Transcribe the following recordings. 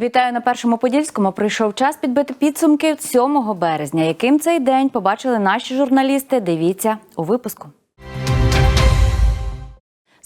Вітаю на першому подільському. Прийшов час підбити підсумки 7 березня. Яким цей день побачили наші журналісти? Дивіться у випуску.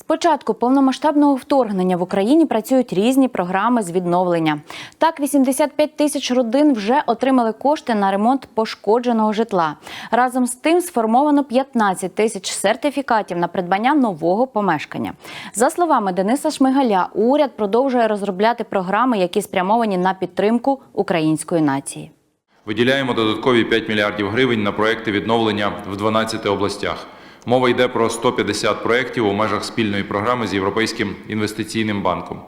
З початку повномасштабного вторгнення в Україні працюють різні програми з відновлення. Так, 85 тисяч родин вже отримали кошти на ремонт пошкодженого житла. Разом з тим сформовано 15 тисяч сертифікатів на придбання нового помешкання. За словами Дениса Шмигаля, уряд продовжує розробляти програми, які спрямовані на підтримку української нації. Виділяємо додаткові 5 мільярдів гривень на проекти відновлення в 12 областях. Мова йде про 150 проєктів у межах спільної програми з Європейським інвестиційним банком.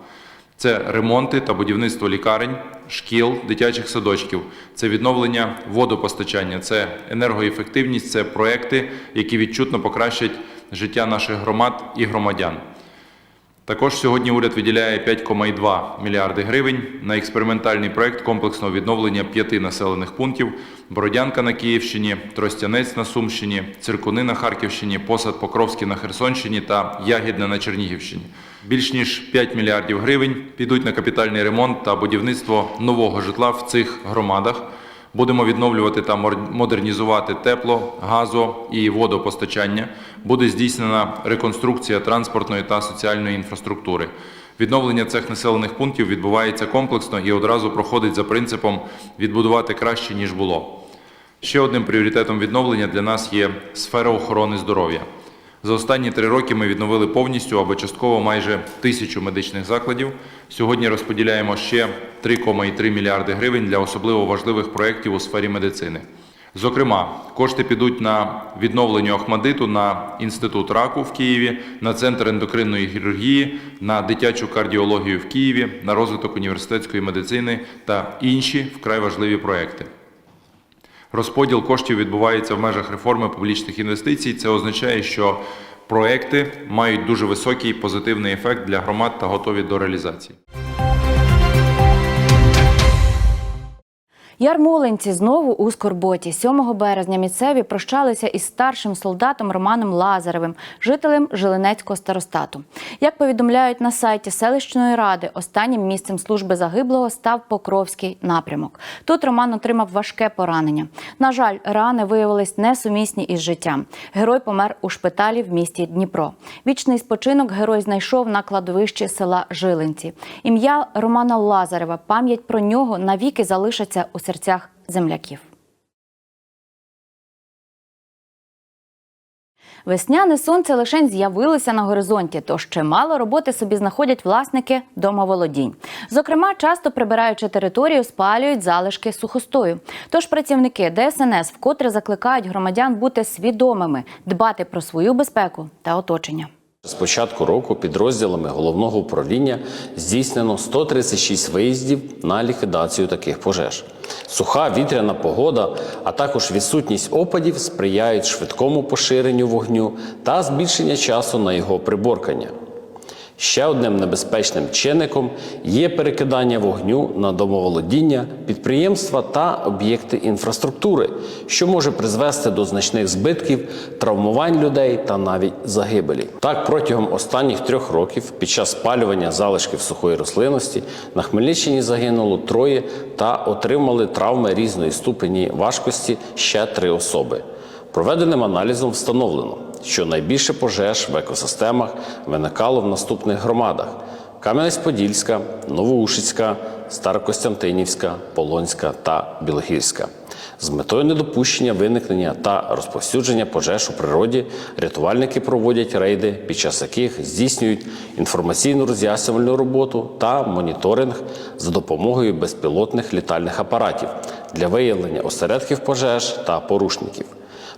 Це ремонти та будівництво лікарень, шкіл, дитячих садочків, це відновлення водопостачання, це енергоефективність, це проекти, які відчутно покращать життя наших громад і громадян. Також сьогодні уряд виділяє 5,2 мільярди гривень на експериментальний проект комплексного відновлення п'яти населених пунктів: Бородянка на Київщині, Тростянець на Сумщині, Циркуни на Харківщині, Посад Покровський на Херсонщині та Ягідне на Чернігівщині. Більш ніж 5 мільярдів гривень підуть на капітальний ремонт та будівництво нового житла в цих громадах. Будемо відновлювати та модернізувати тепло, газо і водопостачання. Буде здійснена реконструкція транспортної та соціальної інфраструктури. Відновлення цих населених пунктів відбувається комплексно і одразу проходить за принципом відбудувати краще ніж було. Ще одним пріоритетом відновлення для нас є сфера охорони здоров'я. За останні три роки ми відновили повністю або частково майже тисячу медичних закладів. Сьогодні розподіляємо ще 3,3 мільярди гривень для особливо важливих проєктів у сфері медицини. Зокрема, кошти підуть на відновлення Охмадиту, на інститут раку в Києві, на центр ендокринної хірургії, на дитячу кардіологію в Києві, на розвиток університетської медицини та інші вкрай важливі проекти. Розподіл коштів відбувається в межах реформи публічних інвестицій. Це означає, що проекти мають дуже високий позитивний ефект для громад та готові до реалізації. Ярмолинці знову у скорботі. 7 березня місцеві прощалися із старшим солдатом Романом Лазаревим, жителем Жилинецького старостату. Як повідомляють на сайті селищної ради, останнім місцем служби загиблого став Покровський напрямок. Тут Роман отримав важке поранення. На жаль, рани виявились несумісні із життям. Герой помер у шпиталі в місті Дніпро. Вічний спочинок герой знайшов на кладовищі села Жилинці. Ім'я Романа Лазарева, пам'ять про нього навіки залишаться у серцях земляків. Весняне сонце лише з'явилося на горизонті, тож чимало роботи собі знаходять власники домоволодінь. Зокрема, часто прибираючи територію, спалюють залишки сухостою. Тож працівники ДСНС вкотре закликають громадян бути свідомими, дбати про свою безпеку та оточення. З початку року підрозділами головного управління здійснено 136 виїздів на ліквідацію таких пожеж. Суха вітряна погода, а також відсутність опадів сприяють швидкому поширенню вогню та збільшення часу на його приборкання. Ще одним небезпечним чинником є перекидання вогню на домоволодіння, підприємства та об'єкти інфраструктури, що може призвести до значних збитків, травмувань людей та навіть загибелі. Так, протягом останніх трьох років під час спалювання залишків сухої рослинності на Хмельниччині загинуло троє та отримали травми різної ступені важкості ще три особи. Проведеним аналізом встановлено, що найбільше пожеж в екосистемах виникало в наступних громадах: Кам'янець-Подільська, Новоушицька, Старокостянтинівська, Полонська та Білогірська. З метою недопущення виникнення та розповсюдження пожеж у природі рятувальники проводять рейди, під час яких здійснюють інформаційну роз'яснювальну роботу та моніторинг за допомогою безпілотних літальних апаратів для виявлення осередків пожеж та порушників.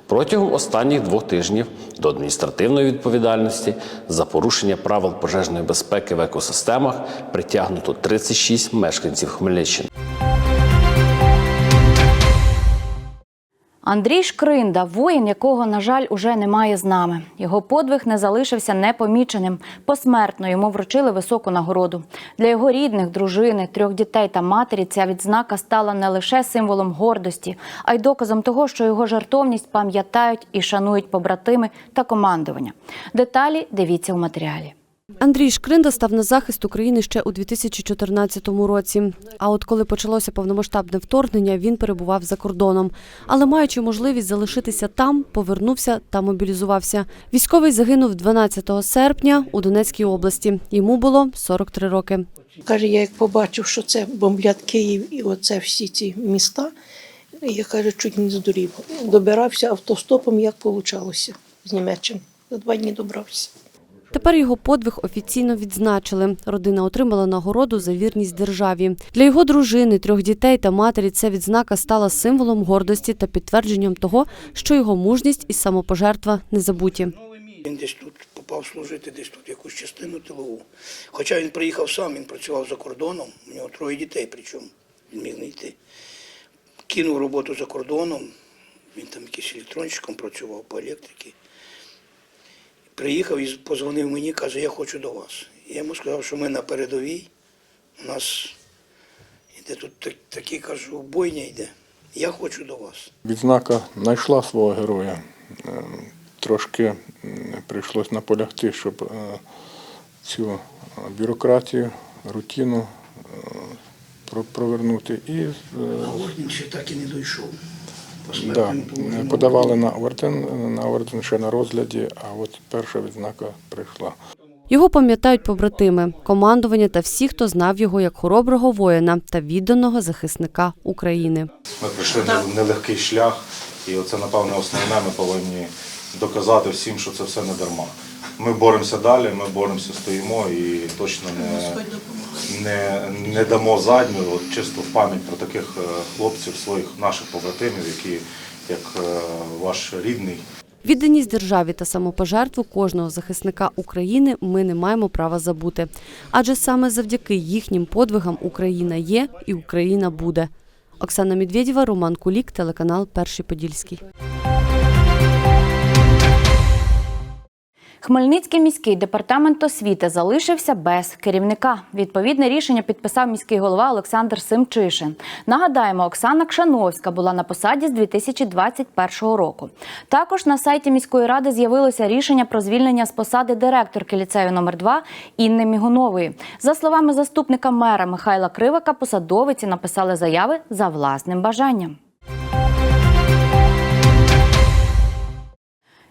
Протягом останніх двох тижнів до адміністративної відповідальності за порушення правил пожежної безпеки в екосистемах притягнуто 36 мешканців Хмельниччини. Андрій Шкринда, воїн, якого, на жаль, уже немає з нами. Його подвиг не залишився непоміченим. Посмертно йому вручили високу нагороду. Для його рідних, дружини, трьох дітей та матері ця відзнака стала не лише символом гордості, а й доказом того, що його жертовність пам'ятають і шанують побратими та командування. Деталі дивіться у матеріалі. Андрій Шкринда став на захист України ще у 2014 році. А от коли почалося повномасштабне вторгнення, він перебував за кордоном. Але маючи можливість залишитися там, повернувся та мобілізувався. Військовий загинув 12 серпня у Донецькій області. Йому було 43 роки. Каже, я як побачив, що це бомблять Київ і оце всі ці міста, я каже, чуть не здурів. Добирався автостопом, як вийшло з Німеччини. За два дні добрався. Тепер його подвиг офіційно відзначили. Родина отримала нагороду за вірність державі. Для його дружини, трьох дітей та матері ця відзнака стала символом гордості та підтвердженням того, що його мужність і самопожертва не забуті. Він десь тут попав служити, десь тут якусь частину тилову. Хоча він приїхав сам, він працював за кордоном, у нього троє дітей, причому він міг не йти. Кинув роботу за кордоном, він там якийсь електронщиком працював по електриці. Приїхав і позвонив мені, каже, я хочу до вас. Я йому сказав, що ми на передовій, у нас іде тут так- такі, кажу, бойня йде. Я хочу до вас. Відзнака знайшла свого героя. Е, Трошки прийшлось наполягти, щоб е, цю е, бюрократію, рутину про- провернути. І А ще так і не дійшов. Да, подавали на орден, на орден ще на розгляді, а от перша відзнака прийшла. Його пам'ятають побратими, командування та всі, хто знав його як хороброго воїна та відданого захисника України. Ми пройшли не- нелегкий шлях, і оце, напевно, основне, ми повинні доказати всім, що це все не дарма. Ми боремося далі, ми боремося, стоїмо і точно не, не, не дамо задню, от чисто в пам'ять про таких е, хлопців, своїх наших побратимів, які як е, ваш рідний. Відданість державі та самопожертву кожного захисника України ми не маємо права забути. Адже саме завдяки їхнім подвигам Україна є і Україна буде. Оксана Медведєва, Роман Кулік, телеканал Перший Подільський. Хмельницький міський департамент освіти залишився без керівника. Відповідне рішення підписав міський голова Олександр Симчишин. Нагадаємо, Оксана Кшановська була на посаді з 2021 року. Також на сайті міської ради з'явилося рішення про звільнення з посади директорки ліцею номер 2 Інни Мігунової. За словами заступника мера Михайла Кривака, посадовиці написали заяви за власним бажанням.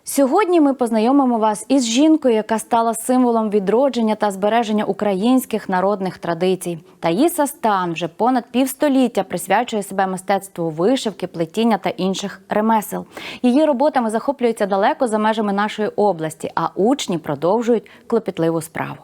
Сьогодні ми познайомимо вас із жінкою, яка стала символом відродження та збереження українських народних традицій. Таїса Стан вже понад півстоліття присвячує себе мистецтву вишивки, плетіння та інших ремесел. Її роботами захоплюються далеко за межами нашої області, а учні продовжують клопітливу справу.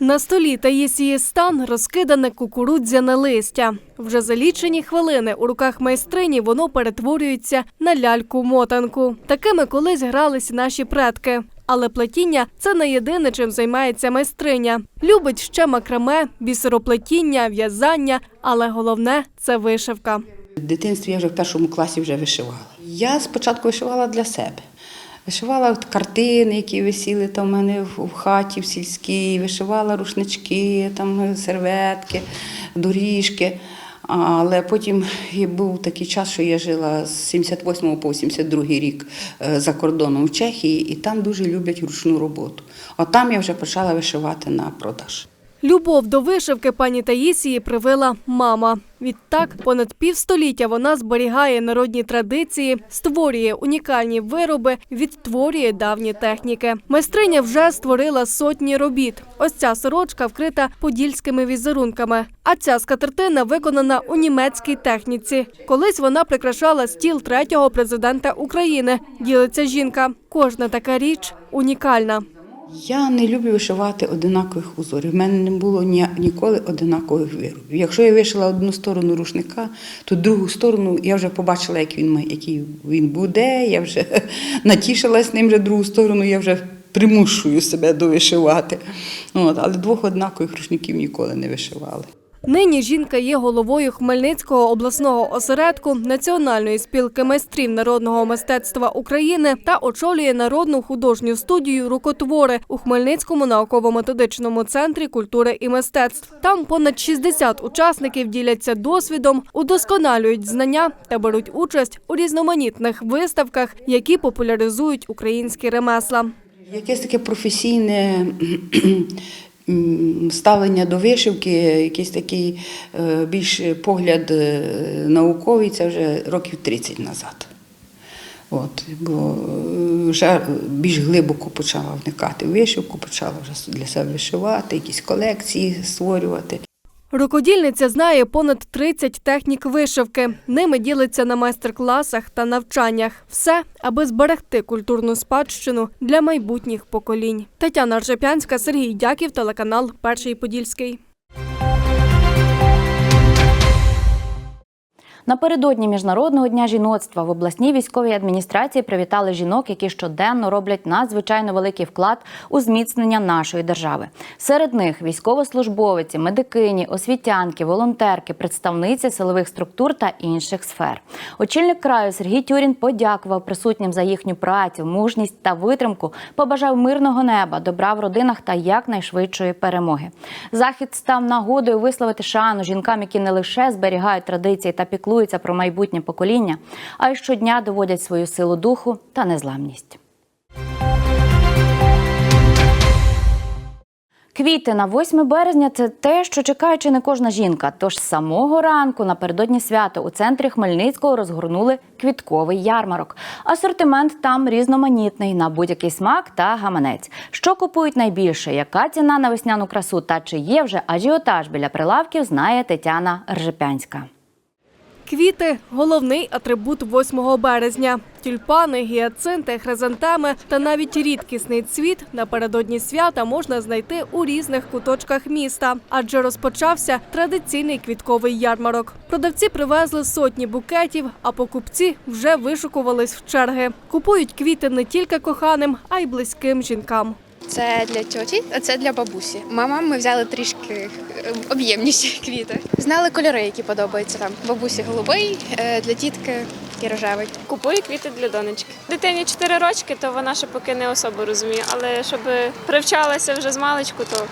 На столі Таїсії стан розкидане кукурудзяне листя. Вже за лічені хвилини у руках майстрині воно перетворюється на ляльку-мотанку. Такими колись грались наші предки. Але плетіння це не єдине, чим займається майстриня. Любить ще макраме, бісероплетіння, в'язання, але головне це вишивка. В дитинстві я вже в першому класі вже вишивала. Я спочатку вишивала для себе. Вишивала картини, які висіли там у мене в в хаті, в сільській, вишивала рушнички, там серветки, доріжки. Але потім був такий час, що я жила з 78 по 82 рік е, за кордоном в Чехії, і там дуже люблять ручну роботу. От там я вже почала вишивати на продаж. Любов до вишивки пані Таїсії привила мама. Відтак, понад півстоліття вона зберігає народні традиції, створює унікальні вироби, відтворює давні техніки. Майстриня вже створила сотні робіт. Ось ця сорочка вкрита подільськими візерунками. А ця скатертина виконана у німецькій техніці. Колись вона прикрашала стіл третього президента України. Ділиться жінка. Кожна така річ унікальна. Я не люблю вишивати одинакових узорів. У мене не було ні, ніколи одинакових виробів. Якщо я вишила одну сторону рушника, то другу сторону я вже побачила, як він, який він буде. Я вже натішилась ним, вже другу сторону я вже примушую себе довишивати. От, але двох однакових рушників ніколи не вишивали. Нині жінка є головою Хмельницького обласного осередку Національної спілки майстрів народного мистецтва України та очолює народну художню студію Рукотвори у Хмельницькому науково-методичному центрі культури і мистецтв. Там понад 60 учасників діляться досвідом, удосконалюють знання та беруть участь у різноманітних виставках, які популяризують українські ремесла. Якесь таке професійне ставлення до вишивки, якийсь такий е, більш погляд е, науковий, це вже років 30 назад. От, бо е, вже більш глибоко почала вникати в вишивку, почала вже для себе вишивати, якісь колекції створювати. Рукодільниця знає понад 30 технік вишивки. Ними ділиться на майстер-класах та навчаннях. Все, аби зберегти культурну спадщину для майбутніх поколінь. Тетяна Ржепянська, Сергій Дяків, телеканал Перший Подільський. Напередодні міжнародного дня жіноцтва в обласній військовій адміністрації привітали жінок, які щоденно роблять надзвичайно великий вклад у зміцнення нашої держави. Серед них військовослужбовиці, медикині, освітянки, волонтерки, представниці силових структур та інших сфер. Очільник краю Сергій Тюрін подякував присутнім за їхню працю, мужність та витримку. Побажав мирного неба, добра в родинах та якнайшвидшої перемоги. Захід став нагодою висловити шану жінкам, які не лише зберігають традиції та піклуються про майбутнє покоління, а й щодня доводять свою силу духу та незламність. Квіти на 8 березня це те, що чекає чи не кожна жінка. Тож з самого ранку напередодні свята у центрі Хмельницького розгорнули квітковий ярмарок. Асортимент там різноманітний на будь-який смак та гаманець. Що купують найбільше, яка ціна на весняну красу та чи є вже ажіотаж біля прилавків, знає Тетяна Ржепянська. Квіти головний атрибут 8 березня. Тюльпани, гіацинти, хризантеми та навіть рідкісний цвіт напередодні свята можна знайти у різних куточках міста, адже розпочався традиційний квітковий ярмарок. Продавці привезли сотні букетів, а покупці вже вишукувались в черги. Купують квіти не тільки коханим, а й близьким жінкам. Це для тьоті, а це для бабусі. Мама ми взяли трішки е, об'ємніші квіти. Знали кольори, які подобаються там. Бабусі голубий, е, для тітки такий рожевий. Купую квіти для донечки. Дитині 4 рочки, то вона ще поки не особо розуміє, але щоб привчалася вже з маличку, то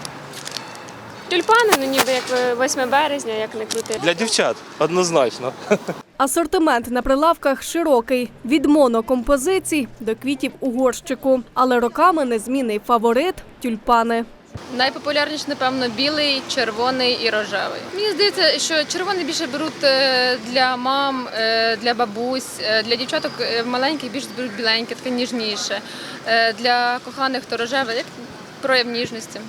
тюльпани, ну ніби як 8 березня, як не крути. Для дівчат однозначно. Асортимент на прилавках широкий від монокомпозицій до квітів у горщику, але роками незмінний фаворит тюльпани. Найпопулярніший, напевно, білий, червоний і рожевий. Мені здається, що червоний більше беруть е, для мам, е, для бабусь, е, для дівчаток е, маленьких більше беруть біленьке, таке ніжніше. Е, Для коханих то рожеве, як прояв ніжності.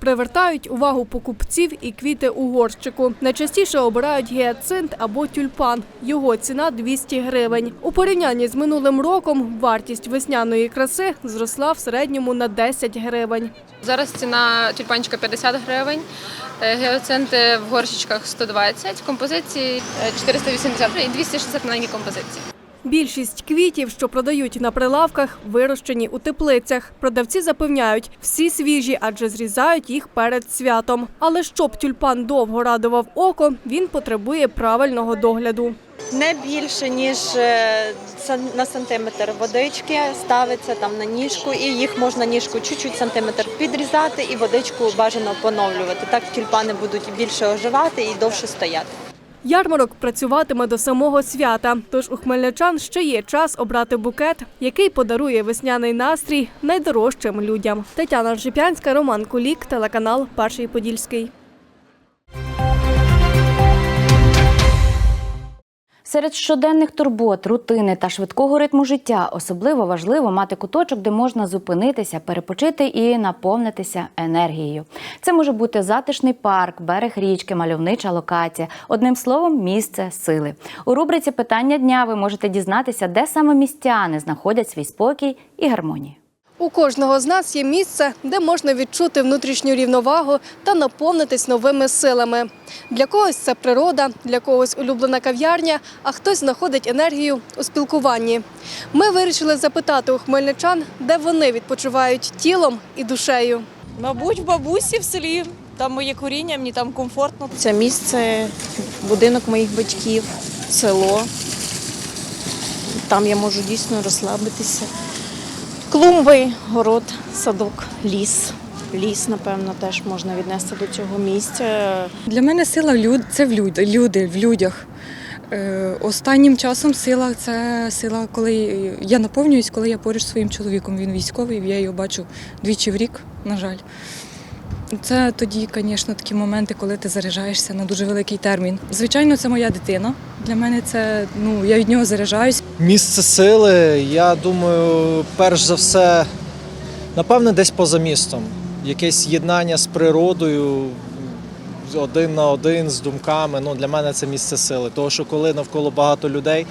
Привертають увагу покупців і квіти у горщику. Найчастіше обирають гіацинт або тюльпан. Його ціна 200 гривень. У порівнянні з минулим роком вартість весняної краси зросла в середньому на 10 гривень. Зараз ціна тюльпанчика 50 гривень, е, геоценти в горщичках 120, композиції е, 480 і 260 маленькі композиції. Більшість квітів, що продають на прилавках, вирощені у теплицях. Продавці запевняють, всі свіжі, адже зрізають їх перед святом. Але щоб тюльпан довго радував око, він потребує правильного догляду. Не більше ніж е, на сантиметр водички ставиться там на ніжку, і їх можна ніжку чуть-чуть сантиметр підрізати і водичку бажано поновлювати. Так тюльпани будуть більше оживати і довше стояти. Ярмарок працюватиме до самого свята, тож у хмельничан ще є час обрати букет, який подарує весняний настрій найдорожчим людям. Тетяна Ржипянська, Роман Кулік, телеканал Перший Подільський. Серед щоденних турбот, рутини та швидкого ритму життя особливо важливо мати куточок, де можна зупинитися, перепочити і наповнитися енергією. Це може бути затишний парк, берег річки, мальовнича локація. Одним словом, місце сили. У рубриці Питання дня ви можете дізнатися, де саме містяни знаходять свій спокій і гармонію. У кожного з нас є місце, де можна відчути внутрішню рівновагу та наповнитись новими силами. Для когось це природа, для когось улюблена кав'ярня, а хтось знаходить енергію у спілкуванні. Ми вирішили запитати у хмельничан, де вони відпочивають тілом і душею. Мабуть, в бабусі в селі. Там моє коріння, мені там комфортно. Це місце, будинок моїх батьків, село. Там я можу дійсно розслабитися. Клумби, город, садок, ліс. Ліс, напевно, теж можна віднести до цього місця. Для мене сила люд це в люд, люди в людях. Е, Останнім часом сила це сила, коли я наповнююсь, коли я поруч зі своїм чоловіком. Він військовий, я його бачу двічі в рік, на жаль. Це тоді, звісно, такі моменти, коли ти заряджаєшся на дуже великий термін. Звичайно, це моя дитина. Для мене це ну я від нього заряджаюсь. Місце сили, я думаю, перш за все, напевне, десь поза містом. Якесь єднання з природою, один на один, з думками. Ну, для мене це місце сили. Тому що коли навколо багато людей,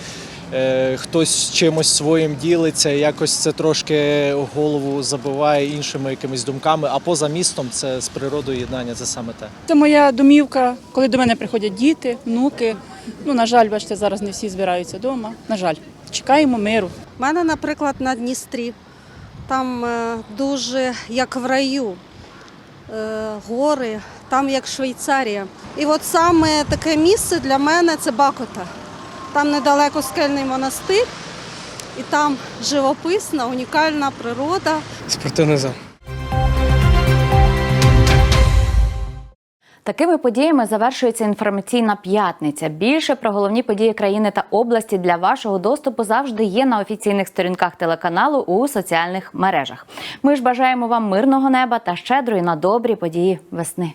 е, хтось чимось своїм ділиться, якось це трошки голову забиває іншими якимись думками. А поза містом це з природою єднання, це саме те. Це моя домівка, коли до мене приходять діти, внуки. Ну, на жаль, бачите, зараз не всі збираються вдома. На жаль, чекаємо миру. У мене, наприклад, на Дністрі. Там е, дуже як в раю. Е, Гори, там як Швейцарія. І от саме таке місце для мене це Бакота. Там недалеко скельний монастир, і там живописна, унікальна природа. Спортивний зал. Такими подіями завершується інформаційна п'ятниця. Більше про головні події країни та області для вашого доступу завжди є на офіційних сторінках телеканалу у соціальних мережах. Ми ж бажаємо вам мирного неба та щедрої на добрі події весни.